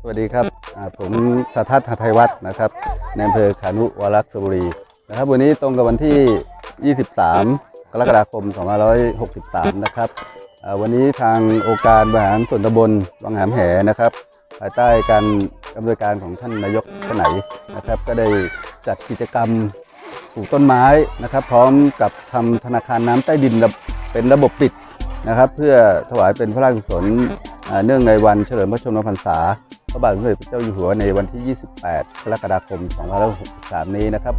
สวัสดีครับผมสาทัศน์หทัยวัฒน์นะครับในอำเภอขานุวรักษ์สุบุรีนะครับ วันนี้ตรงกับวันที่ 23 กรกฎาคม 2563 นะครับวันนี้ทางองค์การบริหารส่วนตำบลวังหามแหนะครับ ภายใต้การอำนวยการของท่านนายกสนัยนะครับ ก็ได้จัดกิจกรรมปลูกต้นไม้นะครับ พร้อมกับทำธนาคารน้ำใต้ดินเป็นระบบปิดนะครับ เพื่อถวายเป็นพระราชกุศลเนื่องในวันเฉลิมพระชนมพรรษา พระบาทสมเด็จพระเจ้าอยู่หัวในวันที่ 28 กรกฎาคม 2563 นี้นะครับ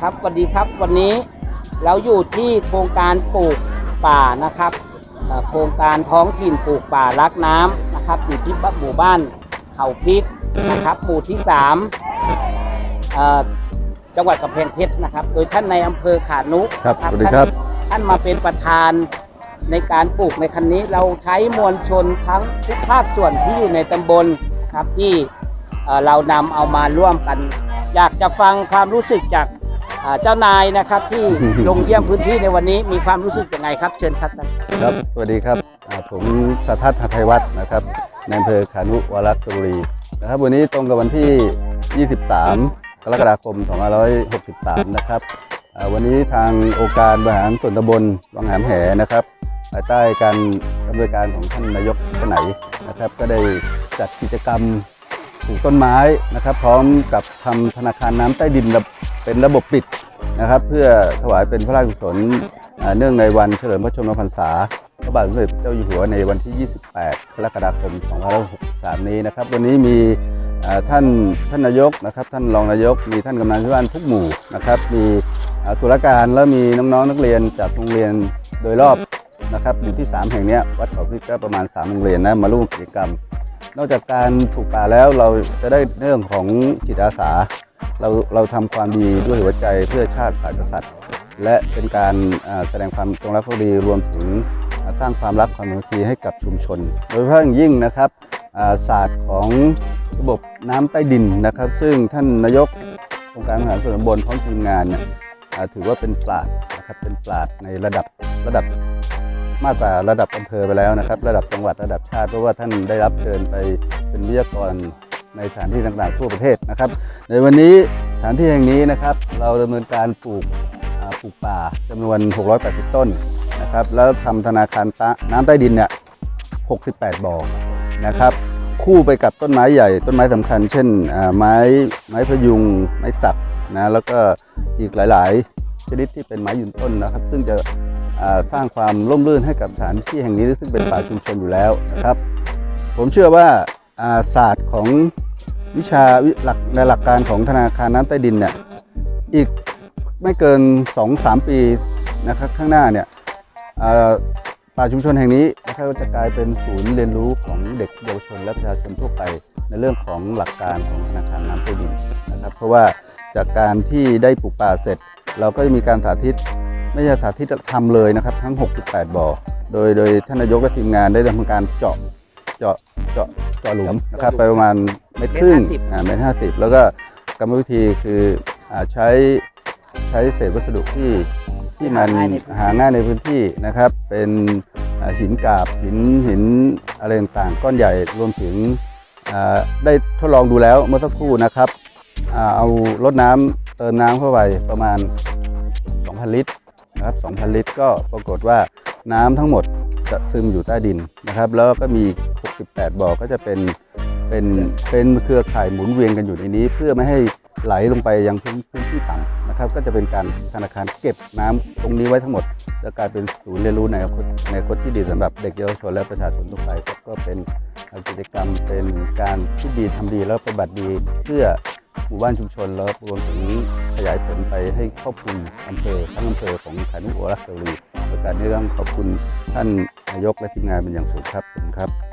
ครับสวัสดีครับวันนี้เราอยู่ที่โครงการปลูกป่านะครับโครงการท้องถิ่นปลูกป่ารักน้ำนะครับอยู่ที่หมู่บ้านเขาพิกนะครับหมู่ที่สามเอ่อ จังหวัดกำแพงเพชรนะครับ โดยท่านในอำเภอขานุครับนะสวัสดีครับท่านท่านมาเป็นประธานในการปลูกในครั้งนี้เราใช้มวลชนทั้งทุกภาคส่วนที่อยู่ในตำบลครับที่เอ่อเรานำเอามาร่วมกัน อยากจะฟังความรู้สึกจากอ่าเจ้านายนะครับที่ลงเยี่ยมพื้นที่ในวันนี้มีความรู้สึกยังไงครับเชิญครับท่านครับสวัสดีครับอ่าผมสาทัศน์หทัยวัฒน์นะครับในอำเภอขานุวรักษ์สุบุรีนะครับวันนี้ตรงกับวันที่ 23 กรกฎาคม 2563 นะครับวันนี้ทางองค์การบริหารส่วนตำบลวังหามแหนะครับภายใต้การอำเนวยการของท่านนายกสนัยนะครับ ก็ได้จัดกิจกรรมปลูกต้นไม้นะครับ พร้อมกับทำธนาคารน้ำใต้ดินเป็นระบบปิดนะครับ เพื่อถวายเป็นพระราชกุศลเนื่องในวันเฉลิมพระชนมพรรษาพระบาทสมเด็จพระเจ้าอยู่หัวในวันที่ 28 กรกฎาคม 2563 นี้นะครับ วันนี้มี ท่านท่านนายกนะครับ ท่านรองนายก มีท่านกำนันผู้ว่านทุกหมู่นะครับ มีตุลาการแล้วมีน้องๆนักเรียนจากโรงเรียนโดยรอบนะครับอยู่ที่ 3 แห่งนี้วัดเขาพิกก็ประมาณ3โรงเรียนนะมาร่วมกิจกรรม นอกจากการปลูกป่าแล้วเราจะได้เรื่องของจิตอาสา เราเราทำความดีด้วยหัวใจเพื่อชาติศาสตร์กษัตริย์ และเป็นการแสดงความจงรักภักดีรวมถึงสร้างความรักความสามัคคีให้กับชุมชน โดยเฉพาะอย่างยิ่งนะครับ ศาสตร์ของระบบน้ำใต้ดินนะครับ ซึ่งท่านนายกองค์การบริหารส่วนตำบลพร้อมทีมงานเนี่ยถือว่าเป็นปราดนะครับเป็นปราดในระดับระดับมากกว่าระดับอำเภอไปแล้วนะครับ ระดับจังหวัดระดับชาติเพราะว่าท่านได้รับเชิญไปเป็นวิทยากรในสถานที่ต่างๆทั่วประเทศนะครับ ในวันนี้สถานที่แห่งนี้นะครับ เราดำเนินการปลูกปลูกป่าจำนวน 680 ต้นนะครับ แล้วทำธนาคารน้ำใต้ดินเนี่ย 68 บ่อ นะครับ คู่ไปกับต้นไม้ใหญ่ ต้นไม้สำคัญ เช่นไม้ไม้พยุง ไม้สักนะแล้วก็อีกหลาย ๆ ชนิดที่เป็นไม้ยืนต้นนะครับ ซึ่งจะสร้างความร่มรื่นให้กับสถานที่แห่งนี้ซึ่งเป็นป่าชุมชนอยู่แล้วนะครับ ผมเชื่อว่าศาสตร์ของวิชาหลักในหลักการของธนาคารน้ำใต้ดินเนี่ยอีกไม่เกิน 2-3 ปีนะครับข้างหน้าเนี่ย ป่าชุมชนแห่งนี้นะครับก็จะกลายเป็นศูนย์เรียนรู้ของเด็กเยาวชน และประชาชนทั่วไป ในเรื่องของหลักการของธนาคารน้ำใต้ดินนะครับเพราะว่าจากการที่ได้ปลูกป่าเสร็จ เราก็จะมีการสาธิต ไม่ใช่สาธิตทำเลยนะครับ ทั้ง 68 บ่อ โดยโดยท่านนายกและทีมงานได้ทำการเจาะเจาะเจาะเจาะหลุมนะครับไปประมาณเมตรครึ่งเมตรห้าสิบอ่าเมตรห้าสิบแล้วก็กรรมวิธีคืออ่าใช้ใช้เศษวัสดุที่ ที่มันหาง่ายในพื้นที่นะครับ เป็นหินกาบหินหินอะไรต่างๆก้อนใหญ่รวมถึงได้ทดลองดูแล้วเมื่อสักครู่นะครับ เอารดน้ำเติมน้ำเข้าไปประมาณ 2,000 ลิตรนะครับ 2,000 ลิตร ก็ปรากฏว่าน้ำทั้งหมดจะซึมอยู่ใต้ดินนะครับ แล้วก็มี 68 บ่อก็จะเป็นเป็นเป็นเครือข่ายหมุนเวียนกันอยู่ในนี้ เพื่อไม่ให้ไหลลงไปยังพื้นพื้นที่ต่ำ นะครับก็จะเป็นการธนาคารเก็บน้ำตรงนี้ไว้ทั้งหมด แล้วกลายเป็นศูนย์เรียนรู้ในอนาคตในคตที่ดีสำหรับเด็กเยาวชนและประชาชนทั่วไปก็เป็นกิจกรรมเป็นการที่ดีทำดีแล้วปฏิบัติดีเพื่อหมู่บ้านชุมชนแล้วรวมถึงขยายผลไปให้ครอบคลุมอำเภอทั้งอำเภอของขานุโอรักษรีประการนี้ต้องขอบคุณท่านนายกและทีมงานเป็นอย่างสูงครับขอบคุณครับ